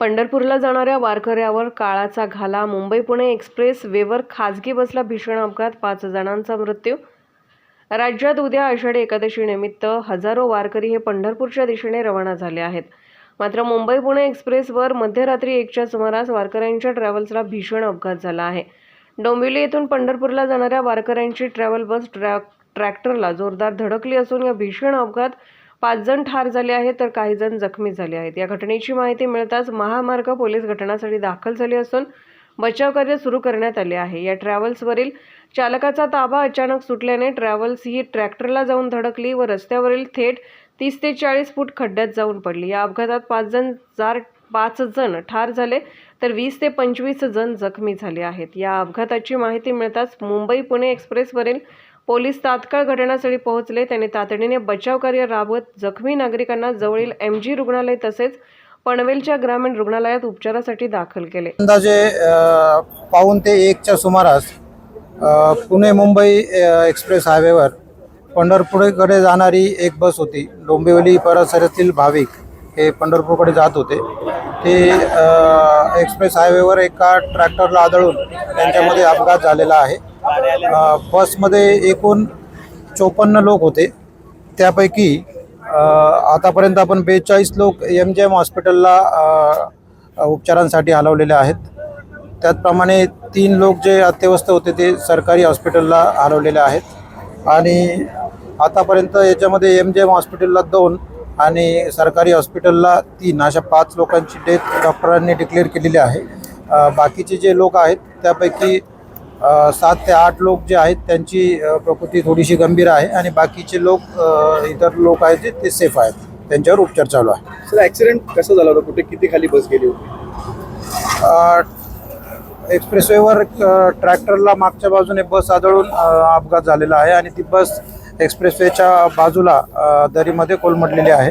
पंढरपूरला जाणाऱ्या वारकऱ्यावर काळाचा घाला. मुंबई पुणे एक्सप्रेस वेवर खाजगी बसला भीषण अपघात. पाच जणांचा मृत्यू. राज्यात उद्या आषाढी एकादशीनिमित्त हजारो वारकरी हे पंढरपूरच्या दिशेने रवाना झाले आहेत. मात्र मुंबई पुणे एक्सप्रेसवर मध्यरात्री एकच्या सुमारास वारकऱ्यांच्या ट्रॅव्हल्सला भीषण अपघात झाला आहे. डोंबिवली येथून पंढरपूरला जाणाऱ्या वारकऱ्यांची ट्रॅव्हल बस ट्रॅ ट्रॅक्टरला जोरदार धडकली असून या भीषण अपघात पाच जण ठार झाले आहेत तर काही जण जखमी झाले आहेत. या घटनेची माहिती मिळताच महामार्ग पोलीस घटनास्थळी दाखल झाले असून बचाव कार्य सुरू करण्यात आले आहे. या ट्रॅव्हल्सवरील चालकाचा ताबा अचानक सुटल्याने ट्रॅव्हल्स ही ट्रॅक्टरला जाऊन धडकली व रस्त्यावरील थेट तीस ते चाळीस फूट खड्ड्यात जाऊन पडली. या अपघातात पाच जण जार पाच जण ठार झाले तर वीस ते पंचवीस जण जखमी झाले आहेत. या अपघाताची माहिती मिळताच मुंबई पुणे एक्सप्रेसवरील पोलीस तात्काळ घटनास्थळी पोहोचले. त्यांनी तातडीने बचावकार्य राबवत जखमी नागरिकांना जवळील एम जी रुग्णालय तसेच पनवेलच्या ग्रामीण रुग्णालयात उपचारासाठी दाखल केले. अंदाजे पाऊन ते एकच्या सुमारास पुणे मुंबई एक्सप्रेस हायवेवर पंढरपूरकडे जाणारी एक बस होती. डोंबिवली परिसरातील भाविक हे पंढरपूरकडे जात होते. ते एक्सप्रेस हायवेवर एका ट्रॅक्टरला आदळून त्यांच्यामध्ये अपघात झालेला आहे. बसमध्ये एकूण चोपन्न लोक होते. त्यापैकी आतापर्यंत आपण बेचाळीस लोक एम जी एम हॉस्पिटलला उपचारांसाठी हलवलेले आहेत. त्याचप्रमाणे तीन लोक जे अत्यवस्थ होते ते सरकारी हॉस्पिटलला हलवलेले आहेत. आणि आतापर्यंत याच्यामध्ये एम जी एम हॉस्पिटलला दोन आणि सरकारी हॉस्पिटलला तीन. अशा पाच लोकांची डेथ डॉक्टरांनी डिक्लेअर केलेली आहे. बाकीचे जे लोक आहेत त्यापैकी सात ते आठ लोक जे आहेत त्यांची प्रकृती थोडीशी गंभीर आहे आणि बाकीचे लोक इतर लोक आहेत जे ते सेफ आहेत. त्यांच्यावर उपचार चालू आहे. सर ऍक्सिडेंट कसं झाला होता? कुठे किती खाली बस गेली होती? एक्सप्रेसवेवर ट्रॅक्टरला मागच्या बाजूने बस आदळून अपघात झालेला आहे आणि ती बस एक्सप्रेसवेच्या बाजूला दरीमध्ये कोलमडलेली आहे.